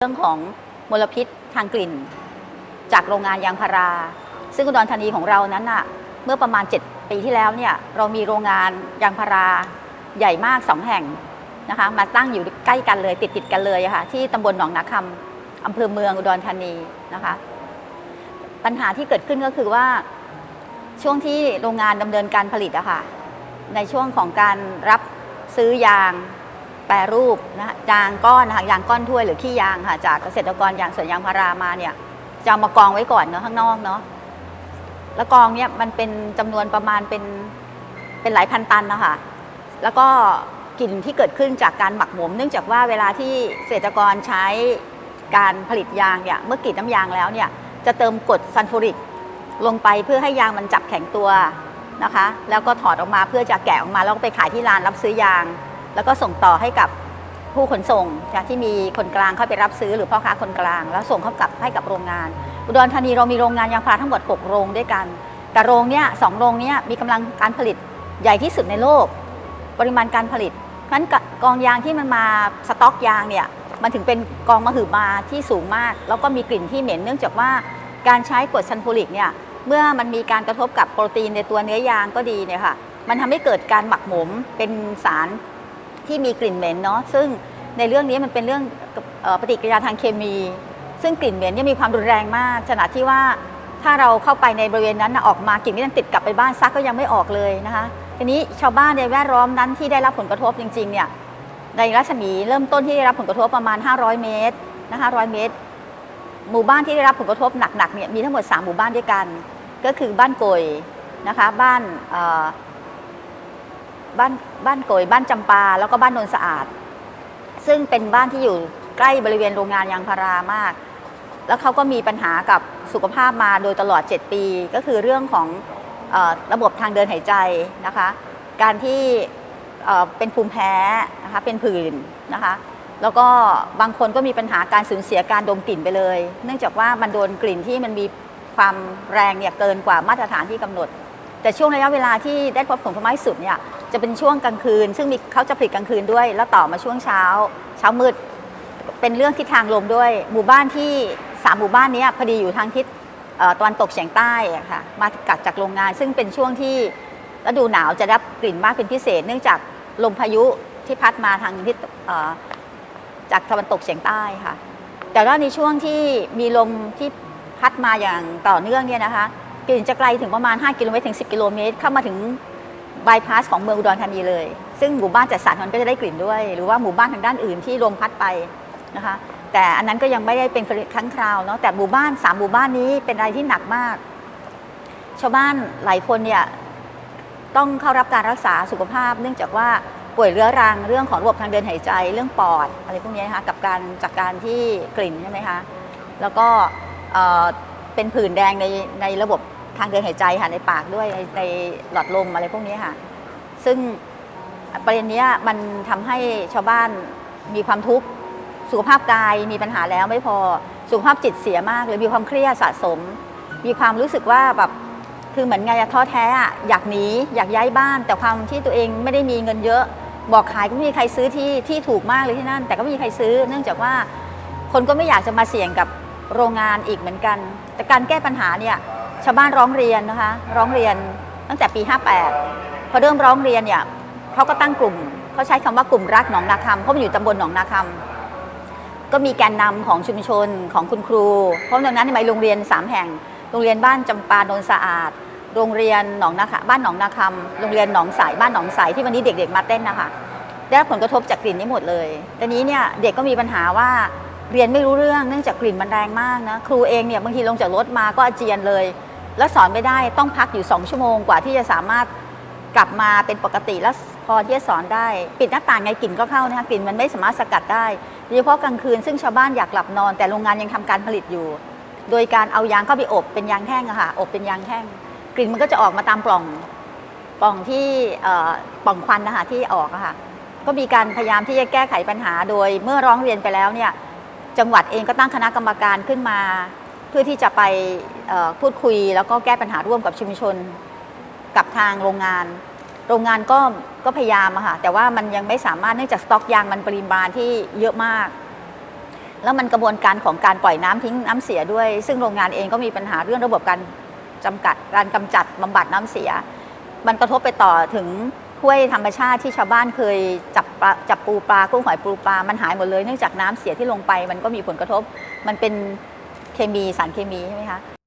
เรื่องของมลพิษทางกลิ่น จากโรงงานยางพารา ซึ่งอุดรธานีของเรานั้นน่ะเมื่อประมาณ 7 ปีที่แล้วเนี่ยเรามีโรงงานยางพาราใหญ่มาก 2 แห่งนะคะมาตั้งอยู่ใกล้กันเลยติดติดกันเลยะค่ะที่ตำบลหนองนาคำอำเภอเมืองอุดรธานีนะคะปัญหาที่เกิดขึ้นก็คือว่าช่วงที่โรงงานดำเนินการผลิตอะค่ะในช่วงของการรับซื้อยาง แปรรูปนะฮะยางก้อนนะคะยางก้อนถ้วยหรือขี้ยางค่ะจากเกษตรกรยางสวนยางพารามาเนี่ยจะเอามากองไว้ก่อนเนาะข้างนอกเนาะแล้วกองเนี่ยมันเป็นจำนวนประมาณเป็นเป็นหลายพันตันนะคะแล้วก็กลิ่นที่เกิดขึ้นจากการหมักหมม เนื่องจากว่าเวลาที่เกษตรกรใช้การผลิตยางเนี่ยเมื่อกรีดน้ำยางแล้วเนี่ยจะเติมกรดซัลฟูริกลงไปเพื่อให้ยางมันจับแข็งตัวนะคะ แล้วก็ถอดออกมาเพื่อจะแกะออกมาแล้วก็ไปขายที่ร้านรับซื้อยาง แล้วก็ส่งต่อให้กับผู้ขนส่งจากที่มีคนกลางเข้าไปรับซื้อหรือพ่อค้าคนกลาง แล้วส่งเข้ากับให้กับโรงงาน อุดรธานีเรามีโรงงานยางพาราทั้งหมด 6 โรงด้วยกัน แต่โรงเนี้ยสองโรงเนี้ยมีกำลังการผลิตใหญ่ที่สุดในโลก ปริมาณการผลิตเพราะฉะนั้นกองยางที่มันมาสต็อกยางเนี่ยมันถึงเป็นกองมหึมาที่สูงมาก แล้วก็มีกลิ่นที่เหม็นเนื่องจากว่าการใช้กรดซัลฟูริกเนี่ยเมื่อมันมีการกระทบกับโปรตีนในตัวเนื้อยางก็ดีเนี่ยค่ะมันทำให้เกิดการหมักหมมเป็นสาร ที่มีกลิ่นเหม็นเนาะซึ่งในเรื่องนี้มันเป็นเรื่องปฏิกิริยาทางเคมี ซึ่งกลิ่นเหม็นเนี่ยมีความรุนแรงมากขนาดที่ว่าถ้าเราเข้าไปในบริเวณนั้นนะออกมากลิ่นก็ยังติดกลับไปบ้านซักก็ยังไม่ออกเลยนะคะทีนี้ชาวบ้านในแวดล้อมนั้นที่ได้รับผลกระทบจริงๆเนี่ยในรัศมีเริ่มต้นที่ได้รับผลกระทบประมาณ 500 เมตรนะคะ100 เมตร หมู่บ้านที่ได้รับผลกระทบหนักๆเนี่ยมีทั้งหมด 3 หมู่บ้านด้วยกัน ก็คือบ้านโกยนะคะบ้านอ บ้านบ้านโกยบ้านจำปา แล้วก็บ้านนนสะอาด ซึ่งเป็นบ้านที่อยู่ใกล้บริเวณโรงงานยางพารามาก แล้วเขาก็มีปัญหากับสุขภาพมาโดยตลอด 7 ปี ก็คือเรื่องของออระบบทางเดินหายใจนะคะ การที่เอ่อเป็นภูมิแพ้นะคะเป็นผื่นนะคะแล้วก็บางคนก็มีปัญหาการสูญเสียการดมกลิ่นไปเลย เนื่องจากว่ามันโดนกลิ่นที่มันมีความแรงเนี่ยเกินกว่ามาตรฐานที่กำหนด แต่ช่วงระยะเวลาที่ได้พบผลผลไม้สุดเนี่ย จะเป็นช่วงกลางคืน ซึ่งมีเขาจะผลิตกลางคืนด้วย แล้วต่อมาช่วงเช้า เช้ามืด เป็นเรื่องทิศทางลมด้วย หมู่บ้านที่สามหมู่บ้านนี้พอดีอยู่ทางทิศเอ่อตะวันตกเฉียงใต้ค่ะมากัดจากโรงงาน ซึ่งเป็นช่วงที่ฤดูหนาวจะได้รับกลิ่นมากเป็นพิเศษ เนื่องจากลมพายุที่พัดมาทางทิศจากตะวันตกเฉียงใต้ค่ะ แต่ว่าในช่วงที่มีลมที่พัดมาอย่างต่อเนื่องเนี่ยนะคะกลิ่นจะไกลถึงประมาณ 5 กิโลเมตรถึง 10 กิโลเมตรเข้ามาถึง บายพาสของเมืองอุดรธานีเลย ซึ่งหมู่บ้านจัดสรรมันก็จะได้กลิ่นด้วย หรือว่าหมู่บ้านทางด้านอื่นที่ลมพัดไปนะคะ แต่อันนั้นก็ยังไม่ได้เป็นครั้งคราวเนาะแต่หมู่บ้านสามหมู่บ้านนี้เป็นอะไรที่หนักมาก ชาวบ้านหลายคนเนี่ยต้องเข้ารับการรักษาสุขภาพ เนื่องจากว่าป่วยเรื้อรังเรื่องของระบบทางเดินหายใจเรื่องปอดอะไรพวกนี้นะคะกับการจากการที่กลิ่นใช่ไหมคะแล้วก็เอ่อเป็นผื่นแดงในในระบบ ทางเดินหายใจค่ะในปากด้วยในในหลอดลมอะไรพวกนี้ค่ะ ซึ่งประเด็นเนี้ยมันทำให้ชาวบ้านมีความทุกข์สุขภาพกายมีปัญหาแล้วไม่พอสุขภาพจิตเสียมากเลยมีความเครียดสะสม มีความรู้สึกว่าแบบคือเหมือนไงอะท้อแท้อะอยากหนีอยากย้ายบ้าน แต่ความที่ตัวเองไม่ได้มีเงินเยอะ บอกขายก็ไม่มีใครซื้อที่ที่ถูกมากเลยที่นั่น แต่ก็ไม่มีใครซื้อ เนื่องจากว่าคนก็ไม่อยากจะมาเสี่ยงกับโรงงานอีกเหมือนกัน แต่การแก้ปัญหาเนี่ย ชาวบ้านร้องเรียนนะคะ ร้องเรียนตั้งแต่ปี 58 พอเริ่มร้องเรียนเนี่ยเขาก็ตั้งกลุ่มเขาใช้คำว่ากลุ่มรักหนองนาคำเพราะมันอยู่ตำบลหนองนาคำก็มีแกนนำของชุมชนของคุณครู เพราะตรงนั้นมีโรงเรียน 3 แห่ง โรงเรียนบ้านจำปาโนนสะอาด โรงเรียนหนองนาคบ้านหนองนาคำโรงเรียนหนองสายบ้านหนองสายที่วันนี้เด็ก ๆ มาเต้นนะคะได้รับผลกระทบจากกลิ่นนี้หมดเลยตอนนี้เนี่ยเด็กก็มีปัญหาว่าเรียนไม่รู้เรื่องเนื่องจากกลิ่นมันแรงมากนะครูเองเนี่ยบางทีลงจากรถมาก็อาเจียนเลย แล้วสอนไม่ได้ต้องพักอยู่ 2 ชั่วโมงกว่าที่จะสามารถกลับมาเป็นปกติแล้วพอที่จะสอนได้ ปิดหน้าต่างไงกลิ่นก็เข้านะคะกลิ่นมันไม่สามารถสกัดได้โดยเฉพาะกลางคืนซึ่งชาวบ้านอยากหลับนอน แต่โรงงานยังทำการผลิตอยู่ โดยการเอายางเข้าไปอบเป็นยางแท่งอะค่ะอบเป็นยางแท่งกลิ่นมันก็จะออกมาตามปล่องปล่องที่ปล่องควันนะคะที่ออกอะค่ะก็มีการพยายามที่จะแก้ไขปัญหา โดยเมื่อร้องเรียนไปแล้วเนี่ยจังหวัดเองก็ตั้งคณะกรรมการขึ้นมา เพื่อที่จะไปพูดคุยแล้วก็แก้ปัญหาร่วมกับชุมชน กับทางโรงงาน โรงงานก็ก็พยายามอะค่ะแต่ว่ามันยังไม่สามารถเนื่องจากสต็อกยางมันปริมาณที่เยอะมาก แล้วมันกระบวนการของการปล่อยน้ำทิ้งน้ำเสียด้วย ซึ่งโรงงานเองก็มีปัญหาเรื่องระบบการจำกัดการกำจัดบำบัดน้ำเสีย มันกระทบไปต่อถึงห้วยธรรมชาติที่ชาวบ้านเคยจับปลาจับปูปลากุ้งหอยปูปลามันหายหมดเลยเนื่องจากน้ำเสียที่ลงไป มันก็มีผลกระทบ มันเป็น เคมีสารเคมีใช่ไหมคะ